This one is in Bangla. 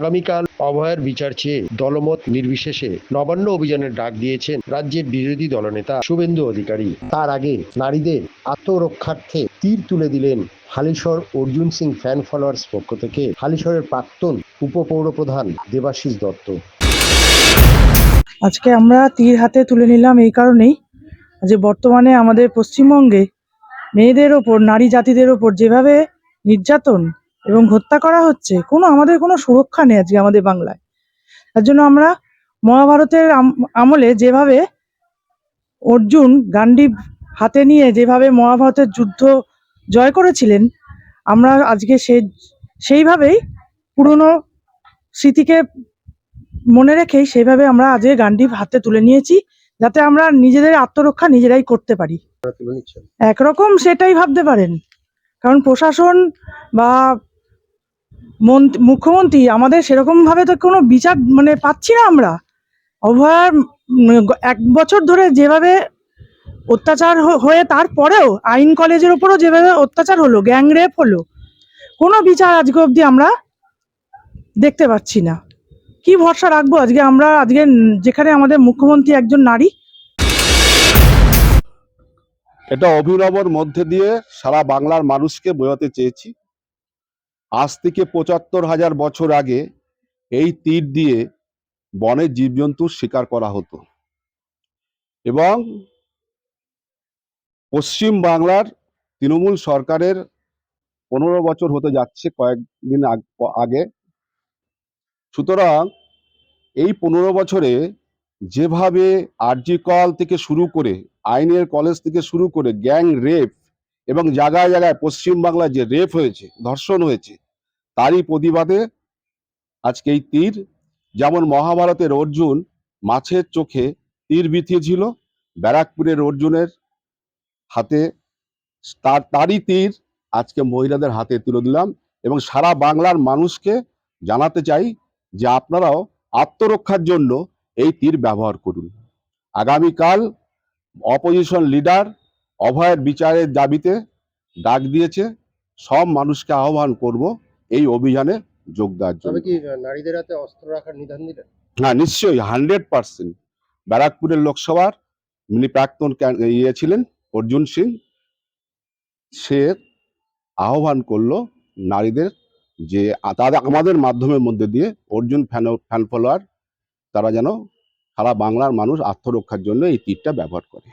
আগামীকাল অভয়ের বিচার চেয়ে দলমত নির্বিশেষে নবান্ন অভিযানের ডাক দিয়েছেন রাজ্যের বিরোধী দলনেতা শুভেন্দু অধিকারী। তার আগে নারীদের আত্মরক্ষার্থে তীর তুলে দিলেন হালিশহর অর্জুন সিং ফ্যান ফলোয়ার্স পক্ষ থেকে হালিশহরের প্রাক্তন উপপৌরপ্রধান দেবাশিস দত্ত। আজকে আমরা তীর হাতে তুলে নিলাম এই কারণেই যে বর্তমানে আমাদের পশ্চিমবঙ্গে মেয়েদের ওপর, নারী জাতিদের ওপর যেভাবে নির্যাতন এবং হত্যা করা হচ্ছে কোনো আমাদের কোনো সুরক্ষা নেই আজকে আমাদের বাংলায়। তার জন্য আমরা মহাভারতের আম- আমলে যেভাবে অর্জুন গান্ডীব হাতে নিয়ে যেভাবে মহাভারতের যুদ্ধ জয় করেছিলেন আমরা আজকে সে সেইভাবেই পুরনো স্মৃতিকে মনে রেখেই সেভাবে আমরা আজকে গান্ডীব হাতে তুলে নিয়েছি যাতে আমরা নিজেদের আত্মরক্ষা নিজেরাই করতে পারি। একরকম সেটাই ভাবতে পারেন। কারণ প্রশাসন বা মুখ্যমন্ত্রী, আমাদের সেরকম ভাবে তো কোনো বিচার মানে পাচ্ছি না আমরা। অভয়ার এক বছর ধরে যেভাবে অত্যাচার হয়ে তারপরেও আইন কলেজের উপরও যেভাবে অত্যাচার হলো, গ্যাং রেপ হলো, কোনো বিচার আজকে অবধি আমরা দেখতে পাচ্ছি না। কি ভরসা রাখব আজকে আমরা? আজকে যেখানে আমাদের মুখ্যমন্ত্রী একজন নারী। এটা অভিনবর মধ্যে দিয়ে সারা বাংলার মানুষকে বোঝাতে চেয়েছি। আজ থেকে পঁচাত্তর হাজার বছর আগে এই তীর দিয়ে বনে জীবজন্তুর শিকার করা হতো। এবং পশ্চিম বাংলার তৃণমূল সরকারের পনেরো বছর হতে যাচ্ছে কয়েকদিন আগ- সুতরাং এই পনেরো বছরে যেভাবে আরজি কল থেকে শুরু করে, আইনের কলেজ থেকে শুরু করে, গ্যাং রেপ এবং জায়গায় জায়গায় পশ্চিমবাংলায় যে রেপ হয়েছে, ধর্ষণ হয়েছে, তারই প্রতিবাদে আজকে এই তীর, যেমন মহাভারতের অর্জুন মাছের চোখে তীর বিথিয়েছিল ব্যারাকপুরের অর্জুনের হাতে, তার, তারই তীর আজকে মহিলাদের হাতে তুলে দিলাম এবং সারা বাংলার মানুষকে জানাতে চাই যে আপনারাও আত্মরক্ষার জন্য এই তীর ব্যবহার করুন। আগামীকাল অপোজিশন লিডার অভয়ের বিচারের দাবিতে ডাক দিয়েছে সব মানুষকে আহ্বান করব এই অভিযানে যোগ দেওয়ার জন্য। কি নারীদের হাতে অস্ত্র রাখার নিধান দিলেন? হ্যাঁ নিশ্চয়ই হান্ড্রেড পার্সেন্ট। ব্যারাকপুরের লোকসভার যিনি প্রাক্তন ইয়ে ছিলেন অর্জুন সিং সে আহ্বান করল নারীদের যে তাদের আমাদের মাধ্যমের মধ্যে দিয়ে অর্জুন ফ্যান ফ্যান ফলোয়ার তারা যেন সারা বাংলার মানুষ আত্মরক্ষার জন্য এই তীরটা ব্যবহার করে।